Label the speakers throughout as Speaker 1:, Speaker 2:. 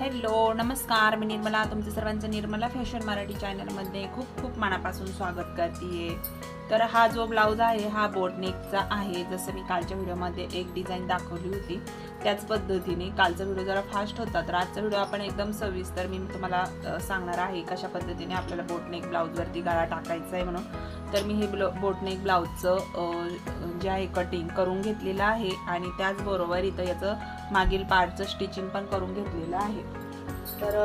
Speaker 1: Hello नमस्कार. मी निर्मला तुमचं सर्वांचं निर्मला फॅशन मराठी चॅनलमध्ये खूप खूप मनापासून स्वागत करते तर हा जो ब्लाऊज आहे हा बोटनेकचा आहे. जसं मी कालच्या व्हिडिओमध्ये एक डिझाईन दाखवली होती त्याच पद्धतीने कालचा व्हिडिओ जरा फास्ट होता तर आजचा व्हिडिओ आपण एकदम सविस्तर मी तुम्हाला सांगणार आहे कशा पद्धतीने आपल्याला बोटनेक ब्लाऊजवरती गाळा टाकायचा आहे म्हणून. तर मी हे ब्लो बोटनेक ब्लाऊजचं जे आहे कटिंग करून घेतलेलं आहे आणि त्याचबरोबर इथं याचं मागील पार्टचं स्टिचिंग पण करून घेतलेलं आहे. तर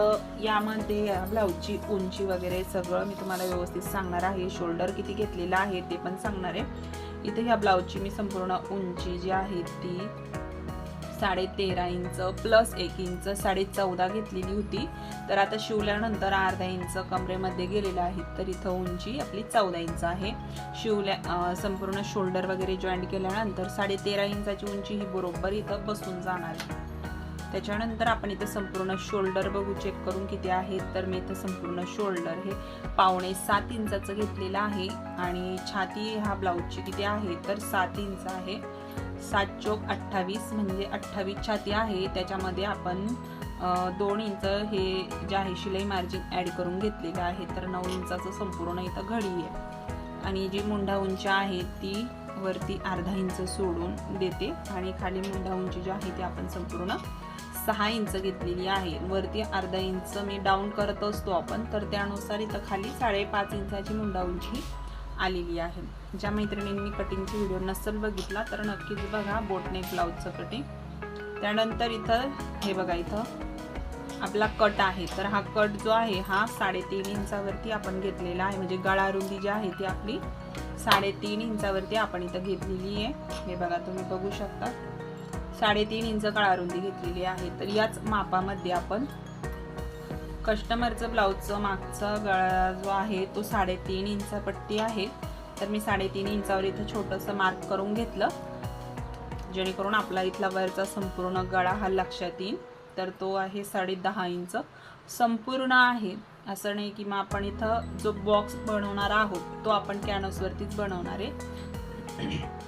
Speaker 1: यामध्ये ब्लाऊजची उंची वगैरे सगळं मी तुम्हाला व्यवस्थित सांगणार आहे. शोल्डर किती घेतलेलं आहे ते पण सांगणार आहे. इथे ह्या ब्लाऊजची मी संपूर्ण उंची जी आहे ती साडे तेरा इंच प्लस एक इंच साडे चौदा घेतलेली होती. तर आता शिवल्यानंतर अर्धा इंच कमरेमध्ये गेलेलं आहे. तर इथं उंची आपली चौदा इंच आहे. शिवल्या संपूर्ण शोल्डर वगैरे जॉईंट केल्यानंतर साडे तेरा इंचाची उंची ही बरोबर इथं बसून जाणार आहे. त्याच्यानंतर आपण इथं संपूर्ण शोल्डर बघू चेक करून किती आहे. तर मी इथं संपूर्ण शोल्डर हे पावणे सात इंचाचं घेतलेलं आहे. आणि छाती ह्या ब्लाऊजची किती आहे? तर सात इंच आहे. सात चोक अठ्ठावीस म्हणजे अठ्ठावीस छाती आहे. त्याच्यामध्ये आपण दोन इंच हे जे आहे शिलाई मार्जिन ॲड करून घेतलेलं आहे. तर नऊ इंचाचं संपूर्ण इथं घडी आहे. आणि जी मुंढा उंची आहे ती वरती अर्धा इंच सोडून देते. आणि खाली मुंढा उंची जी आहे ती आपण संपूर्ण सहा इंच घेतलेली आहे. वरती अर्धा इंच मी डाऊन करत असतो आपण तर त्यानुसार इथं खाली साडेपाच इंचाची मुंडा उंची आलेली आहे. ज्या मैत्रिणींनी कटिंगची व्हिडिओ नसेल बघितला तर नक्कीच बघा बोटनेक ब्लाऊजचं कटिंग त्यानंतर इथं हे बघा इथं आपला कट आहे. तर हा कट जो आहे हा साडेतीन इंचावरती आपण घेतलेला आहे. म्हणजे गळारुंदी जी आहे ती आपली साडेतीन इंचावरती आपण इथं घेतलेली आहे. हे बघा तुम्ही बघू शकता. साडेतीन इंच रुंदी घेतलेली आहे. तर याच मापामध्ये आपण कस्टमरचं ब्लाऊजचं मागचा गळा जो आहे तो साडेतीन इंच पट्टी आहे. तर मी साडेतीन इंचावर इथं छोटंसं मार्क करून घेतलं. जेणेकरून आपला इथला वरचा संपूर्ण गळा हा लक्षात येईल तर तो आहे साडे दहा इंच. संपूर्ण आहे. असं नाही की मग आपण इथं जो बॉक्स बनवणार आहोत तो आपण कॅनसवरतीच बनवणार आहे.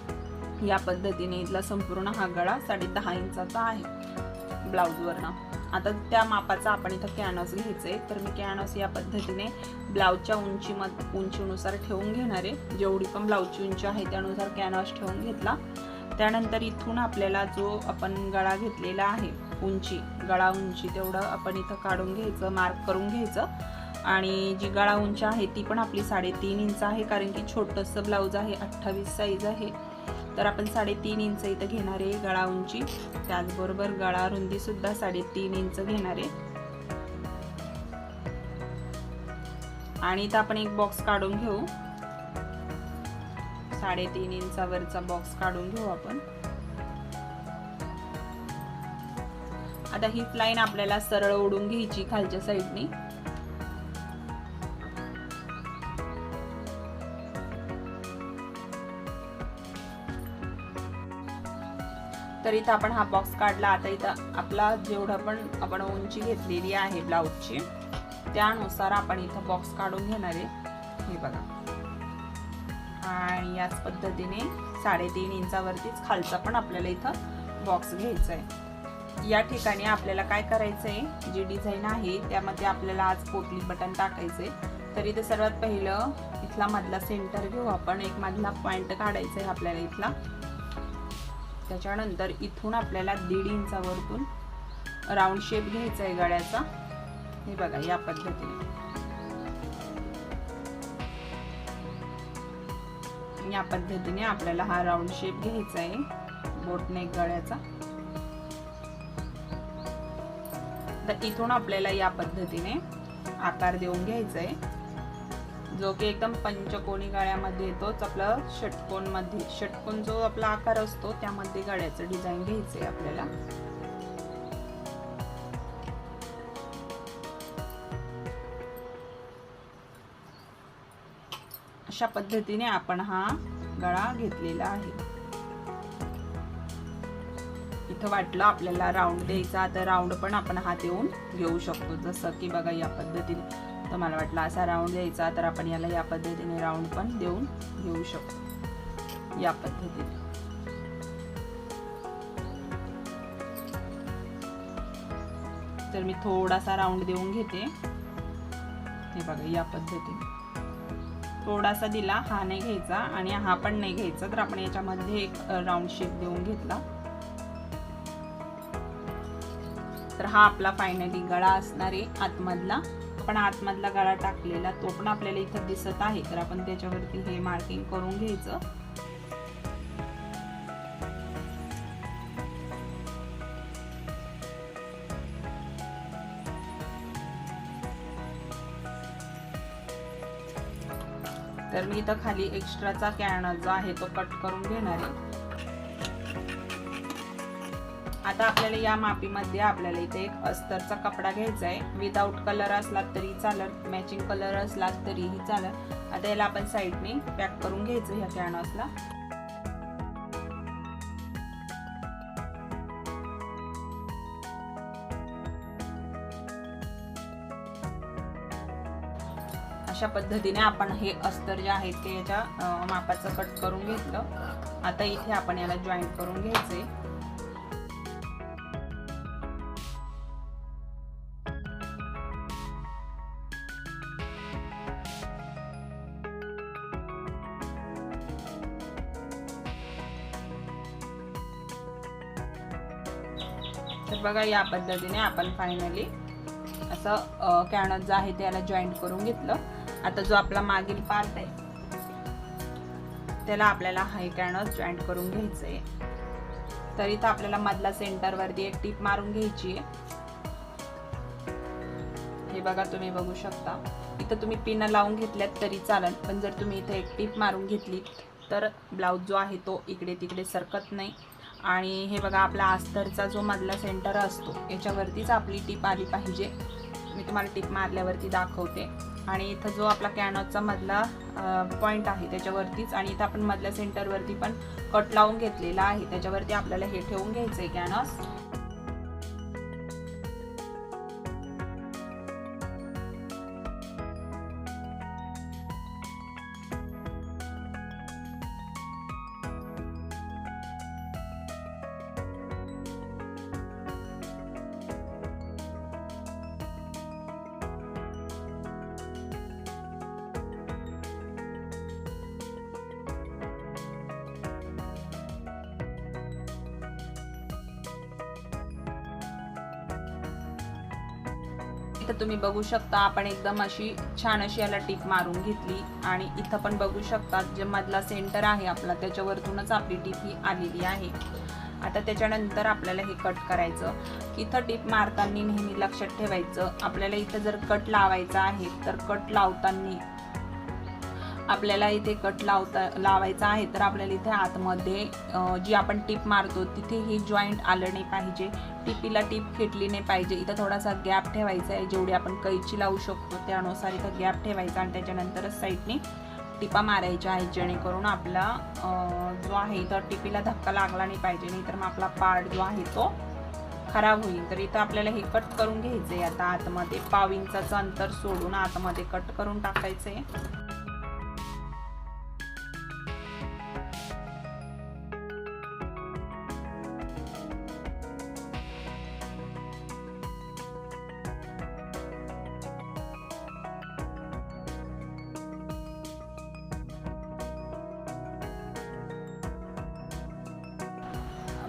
Speaker 1: या पद्धतीने इथला संपूर्ण हा गळा साडे दहा इंचाचा आहे ब्लाऊजवरनं. आता त्या मापाचा आपण इथं कॅनॉस घ्यायचं आहे तर मी कॅनॉस या पद्धतीने ब्लाऊजच्या उंची मत उंचीनुसार ठेवून घेणार आहे. जेवढी पण ब्लाऊजची उंची आहे त्यानुसार कॅनॉस ठेवून घेतला. त्यानंतर इथून आपल्याला जो आपण गळा घेतलेला आहे उंची गळा उंची तेवढं आपण इथं काढून घ्यायचं मार्क करून घ्यायचं. आणि जी गळा उंची आहे ती पण आपली साडेतीन इंच आहे कारण की छोटंसं ब्लाऊज आहे अठ्ठावीस साईज आहे. तर आपण साडेतीन इंच इथं घेणार आहे गळा उंची. त्याचबरोबर गळा रुंदी सुद्धा साडेतीन इंच घेणार आहे. आणि इथं आपण एक बॉक्स काढून घेऊ. साडेतीन इंचावरचा बॉक्स काढून घेऊ आपण. आता ही लाईन आपल्याला सरळ ओढून घ्यायची खालच्या साईडनी तर इथं आपण हा बॉक्स काढला. आता इथं आपला जेवढं पण आपण उंची घेतलेली आहे ब्लाऊजची त्यानुसार आपण इथं बॉक्स काढून घेणार आहे. हे बघा. आणि याच पद्धतीने साडेतीन इंचावरतीच खालचा पण आपल्याला इथं बॉक्स घ्यायचा आहे या ठिकाणी आपल्याला काय करायचं आहे जी डिझाईन आहे त्यामध्ये आपल्याला आज पोटली बटन टाकायचे तर इथे सर्वात पहिलं इथला मधला सेंटर घेऊ आपण. एक मधला पॉईंट काढायचा आहे आपल्याला इथला. त्याच्यानंतर इथून आपल्याला दीड इंचावरतून राऊंड शेप घ्यायचा आहे गळ्याचा. हे बघा या पद्धतीने. या पद्धतीने आपल्याला हा राऊंड शेप घ्यायचा आहे बोटने गळ्याचा. तर इथून आपल्याला या पद्धतीने आकार देऊन घ्यायचा आहे. जो की एकदम पंचकोनी गळ्यामध्ये येतोच आपला षटकोनमध्ये षटकोन जो आपला आकार असतो त्यामध्ये गळ्याचं डिझाईन घ्यायचं आहे आपल्याला. अशा पद्धतीने आपण हा गळा घेतलेला आहे. इथं वाटलं आपल्याला राऊंड द्यायचा तर राऊंड पण आपण हा देऊन घेऊ शकतो. जसं की बघा या पद्धतीने. तर मला वाटलं असा राऊंड द्यायचा तर आपण याला या पद्धतीने राऊंड पण देऊन घेऊ शकतो. या पद्धतीने. तर मी थोडासा राऊंड देऊन घेते. हे बघा या पद्धतीने. थोडासा दिला हा नाही घ्यायचा आणि हा पण नाही घ्यायचा तर आपण याच्यामध्ये एक राऊंड शेप देऊन घेतला. तर हा आपला फायनली गळा असणार आहे आतमधला. आपण आतमधला गळा टाकलेला तो पण आपल्याला इथं दिसत आहे. तर आपण त्याच्यावरती हे मार्किंग करून घ्यायचं. तर मी इथं खाली एक्स्ट्राचा कॅन जो आहे तो कट करून घेणार आहे. आता आपल्याला या मापीमध्ये आपल्याला इथे एक अस्तरचा कपडा घ्यायचा आहे. विदाऊट कलर असला तरी चालत मॅचिंग कलर असला तरीही चालत आता याला आपण साईडने पॅक करून घ्यायचं ह्या कॅनॉसला. अशा पद्धतीने आपण हे अस्तर जे आहे ते याच्या मापाचं कट करून घेतलं. आता इथे आपण याला जॉईंट करून घ्यायचे तर बघा या पद्धतीने आपण फायनली असं कॅनट जो आहे त्याला जॉईंट करून घेतलं. आता जो आपला मागील पार्ट आहे त्याला आपल्याला हाय कॅनस जॉईंट करून घ्यायचं आहे तर इथं आपल्याला मधला सेंटरवरती एक टीप मारून घ्यायची आहे. हे बघा तुम्ही बघू शकता. इथं तुम्ही पिन लावून घेतल्यात तरी चालेल पण जर तुम्ही इथे एक टीप मारून घेतली तर ब्लाऊज जो आहे तो इकडे तिकडे सरकत नाही. आणि हे बघा आपला अस्तरचा जो मधला सेंटर असतो याच्यावरतीच आपली टीप आली पाहिजे. मी तुम्हाला टीप मारल्यावरती दाखवते. आणि इथं जो आपला कॅनॉचा मधला पॉईंट आहे त्याच्यावरतीच आणि इथं आपण मधल्या सेंटरवरती पण कट लावून घेतलेला आहे. त्याच्यावरती आपल्याला हे ठेवून घ्यायचं आहे कॅनॉस इथं तुम्ही बघू शकता आपण एकदम अशी छान अशी याला टीप मारून घेतली. आणि इथं पण बघू शकता जे मधला सेंटर आहे आपला त्याच्यावरतूनच आपली टीप ही आलेली आहे. आता त्याच्यानंतर आपल्याला हे कट करायचं. इथं टीप मारताना नेहमी लक्षात ठेवायचं. आपल्याला इथं जर कट लावायचा आहे तर कट लावताना आपल्याला इथे कट लावता लावायचा आहे तर आपल्याला इथे आतमध्ये जी आपण टीप मारतो तिथे ही जॉईंट आलं नाही पाहिजे. टिपीला टीप खेटली नाही पाहिजे. इथं थोडासा गॅप ठेवायचा आहे. जेवढी आपण कैची लावू शकतो त्यानुसार इथं गॅप ठेवायचा आणि त्याच्यानंतरच साईडने टिपा मारायच्या आहेत. जेणेकरून आपला जो आहे इथं टिपीला धक्का लागला नाही पाहिजे. नाही तर मग आपला पार्ट जो आहे तो खराब होईल. तर इथं आपल्याला हे कट करून घ्यायचं आहे आता आतमध्ये पाव इंचाचं अंतर सोडून आतमध्ये कट करून टाकायचं आहे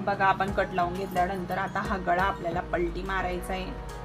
Speaker 1: बघा आपण कट लावून घेतल्यानंतर आता हा गळा आपल्याला पलटी मारायचा आहे.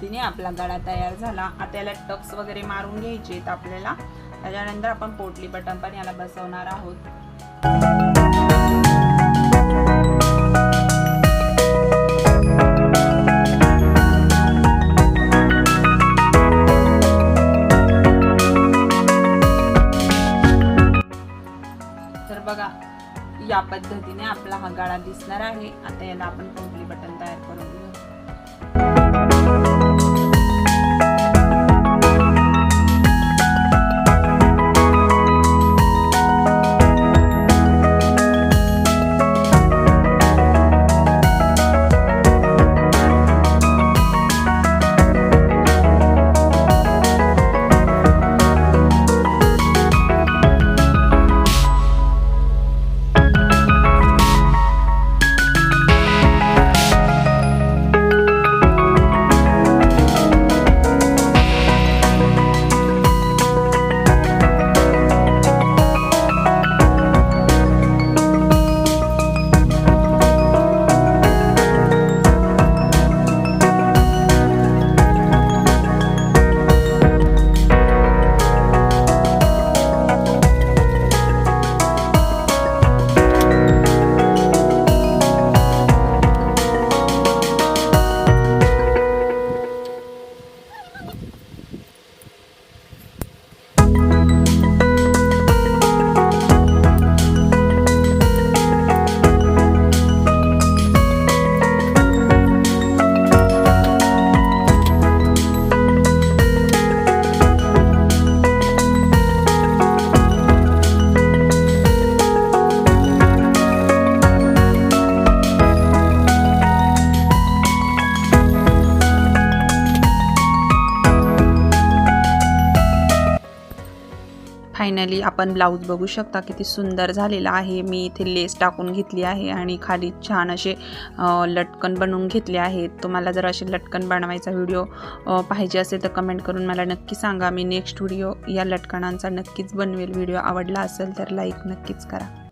Speaker 1: पद्धतीने आपला गळा तयार झाला. आता याला टक्स वगैरे मारून घ्यायचे आपल्याला. त्याच्यानंतर आपण पोटली बटन पण याला बसवणार आहोत. तर बघा या पद्धतीने आपला हा गाळा दिसणार आहे. आता याला आपण पोटली बटन फायनली आपण ब्लाऊज बघू शकता किती सुंदर झालेला आहे. मी इथे लेस टाकून घेतली आहे आणि खाली छान असे लटकन बनवून घेतले आहेत तुम्हाला जर असे लटकन बनवायचा व्हिडिओ पाहिजे असेल तर कमेंट करून मला नक्की सांगा. मी नेक्स्ट व्हिडिओ या लटकणांचा नक्कीच बनवेल. व्हिडिओ आवडला असेल तर लाईक नक्कीच करा.